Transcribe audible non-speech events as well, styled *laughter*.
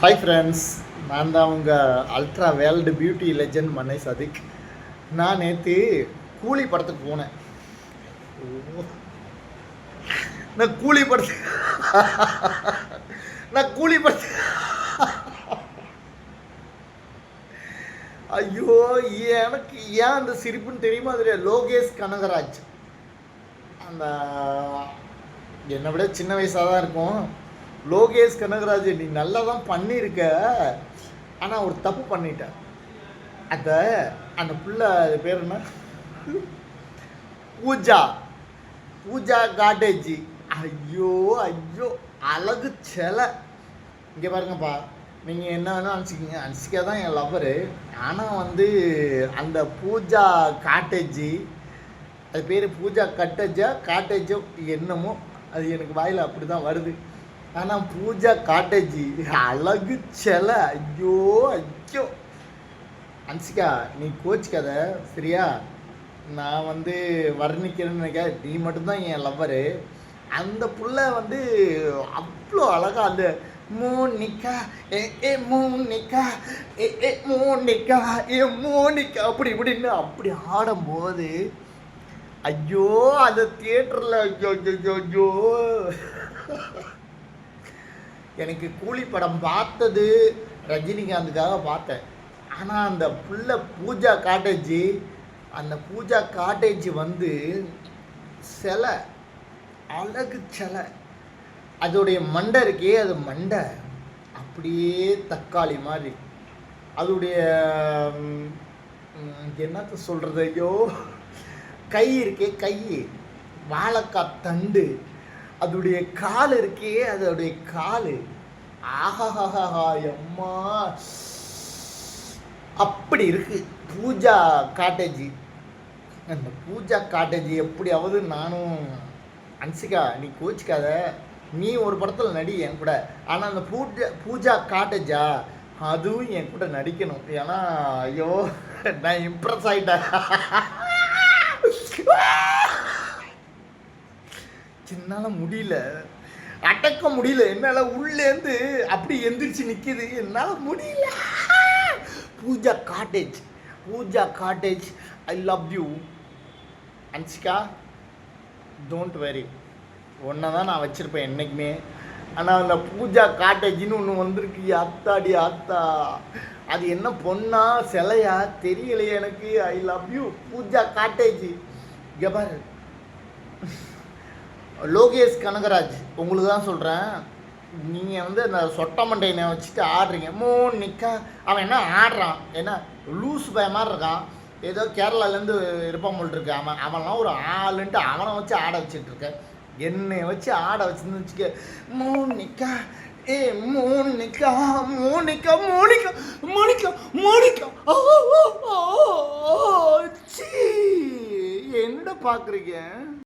Hi friends நான் தான் உங்கள் ultra world beauty legend Mannai Sadiq நான் நேற்று கூலி படத்துக்கு போனேன். ஓ. நான் கூலி படத்துக்கு நான் கூலி படத்துக்கு ஐயோ எனக்கு ஏன் அந்த சிரிப்புன்னு தெரியுமா அது லோகேஷ் கனகராஜ். அந்த என்னை விட சின்ன வயசாக தான் இருக்கும். லோகேஷ் கனகராஜ் நீ நல்லா தான் பண்ணியிருக்க. ஆனால் ஒரு தப்பு பண்ணிட்ட அந்த அந்த புள்ள அது பேர் என்ன? பூஜா. பூஜா காட்டேஜி. ஐயோ ஐயோ அழகு செலை. இங்கே பாருங்கப்பா நீங்கள் என்ன வேணால் அனுப்பிச்சிக்கிங்க. அனுப்பிச்சிக்கா தான் என் லவ்வரு ஆனால் வந்து அந்த பூஜா காட்டேஜி அது பேர் பூஜா கட்டேஜா காட்டேஜோ என்னமோ அது எனக்கு வாயில் அப்படி தான் வருது. ஆனால் பூஜா காட்டேஜி அழகு செல. ஐயோ ஐயோ. அன்சிகா நீ கோச்சிக்காத. சரியா நான் வந்து வர்ணிக்கிறேன்னு நினைக்க நீ மட்டும்தான் என் லவ்வரு அந்த புள்ள வந்து அவ்வளோ அழகா அந்த மோனிகா ஏ ஏ மோனிகா ஏ ஏ மோனிகா ஏ மோனிகா அப்படி இப்படின்னு அப்படி ஆடும்போது ஐயோ அந்த தியேட்டரில் ஐயோ ஐயோ ஐயோ. எனக்கு கூலி படம் பார்த்தது ரஜினிகாந்துக்காக பார்த்தேன். ஆனால் அந்த புள்ள பூஜா காட்டேஜ் அந்த பூஜா காட்டேஜ் வந்து சிலை அழகு சிலை. அதோடைய மண்டை இருக்கே அது மண்டை. அப்படியே தக்காளி மாதிரி. அதோடைய என்னத்த சொல்கிறது ஐயோ? கை இருக்கே கை. வாழைக்காய் தண்டு. அதோடைய கால் இருக்கே அதோடைய கால். ஆஹாஹாஹா எம்மா அப்படி இருக்கு. பூஜா காட்டேஜி. அந்த பூஜா காட்டேஜி எப்படியாவது நானும் அன்சிகா நீ கோச்சிக்காத. நீ ஒரு படத்தில் நடி என் கூட. ஆனால் அந்த பூஜா பூஜா காட்டேஜா அதுவும் என் கூட நடிக்கணும். ஏன்னா ஐயோ நான் இம்ப்ரெஸ் ஆகிட்டேன் *laughs* என்னால் முடியல. அடக்க முடியல என்னால் உள்ளேந்து அப்படி எந்திரிச்சு நிற்கிது என்னால் முடியல. Pooja cottage Pooja cottage I love you Anshika don't very ஒன்றை தான் நான் வச்சுருப்பேன் என்றைக்குமே ஆனால் அந்த பூஜா காட்டேஜ்னு ஒன்று வந்திருக்கு. அத்தாடி அத்தா. அது என்ன பொண்ணா சிலையா? தெரியலையே எனக்கு. I love you Pooja cottage இங்கே லோகேஷ் கனகராஜ் உங்களுக்கு தான் சொல்கிறேன் நீங்கள் வந்து அந்த சொட்ட மண்டையனை வச்சுட்டு ஆடுறீங்க. மூணு நிற்கா அவன் என்ன ஆடுறான். என்ன? லூஸ் பய மாதிரி இருக்கான். ஏதோ கேரளாலேருந்து இருப்பான் போல் இருக்கு அவன். அவன்லாம் ஒரு ஆளுன்ட்டு அவனை வச்சு ஆட வச்சுட்டு இருக்க என்னை வச்சு ஆட வச்சுன்னு வச்சுக்க மோனிகா ஏ Monica Monica Monica Monica Monica ஓ, ஓ, ஓ, ஓ, என்னடா பார்க்குறீங்க